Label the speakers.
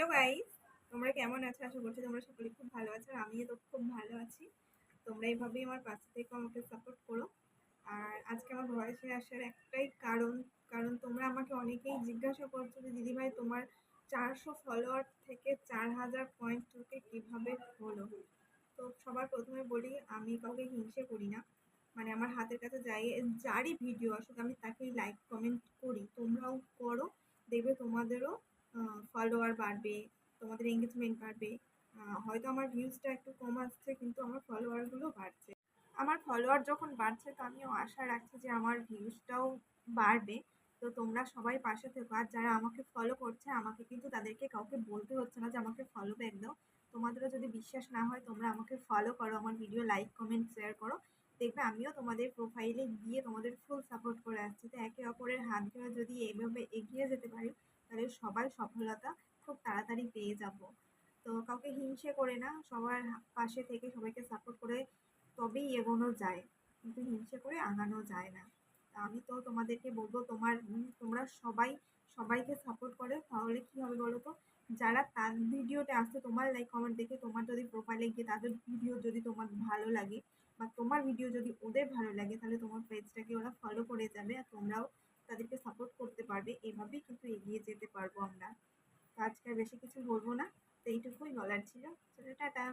Speaker 1: Hello guys তোমরা কেমন আছো? আশা করছি তোমরা সকলে খুব ভালো আছো আর আমিও তো খুব ভালো আছি। তোমরা এইভাবেই আমার পাশে থেকে, আমাকে সাপোর্ট করো। আর আজকে আমার ভয়েসে আসার একটাই কারণ কারণ তোমরা আমাকে অনেকেই জিজ্ঞাসা করছ যে, দিদিভাই, তোমার চারশো ফলোয়ার থেকে চার হাজার পয়েন্ট তোকে কীভাবে হলো তো সবার প্রথমে বলি, আমি কাউকে হিংসে করি না। মানে আমার হাতের কাছে যাই, যারই ভিডিও আসুক, আমি তাকেই লাইক কমেন্ট করি। ফলোয়ার বাড়বে, তোমাদের এঙ্গেজমেন্ট বাড়বে। হয়তো আমার ভিউজটা একটু কম আসছে, কিন্তু আমার ফলোয়ারগুলো বাড়ছে। আমার ফলোয়ার যখন বাড়ছে, তো আমিও আশা রাখছি যে আমার ভিউজটাও বাড়বে। তো তোমরা সবাই পাশে থেকো। আর যারা আমাকে ফলো করছে, আমাকে কিন্তু তাদেরকে কাউকে বলতে হচ্ছে না যে আমাকে ফলো ব্যাক দাও। তোমাদেরও যদি বিশ্বাস না হয়, তোমরা আমাকে ফলো করো, আমার ভিডিও লাইক কমেন্ট শেয়ার করো। দেখবে আমিও তোমাদের প্রোফাইলে গিয়ে তোমাদের ফুল সাপোর্ট করে আসছি। তো একে অপরের হাত ধরে যদি এইভাবে এগিয়ে যেতে পারি, তাহলে সবাই সফলতা খুব তাড়াতাড়ি পেয়ে যাব। তো কাউকে হিংসে করে না, সবার পাশে থেকে সবাইকে সাপোর্ট করে তবেই এগোনো যায়, কিন্তু হিংসে করে আগানো যায় না। আমি তো তোমাদেরকে বলব, তোমার তোমরা সবাই সবাইকে সাপোর্ট করে, তাহলে কী হবে বলো তো? আসছে তোমার লাইক কমেন্ট দেখে তোমার যদি প্রোফাইলে গিয়ে তাদের ভিডিও যদি তোমার ভালো লাগে বা তোমার ভিডিও যদি ওদের ভালো লাগে, তাহলে তোমার পেজটাকে ওরা ফলো করে যাবে আর তোমরাও তাদেরকে সাপোর্ট করতে পারবে। এভাবেই কিন্তু এগিয়ে যেতে পারব আমরা। তো আজকে বেশি কিছু বলব না। তো এইটুকুই বলার ছিল। চলো, টাটা।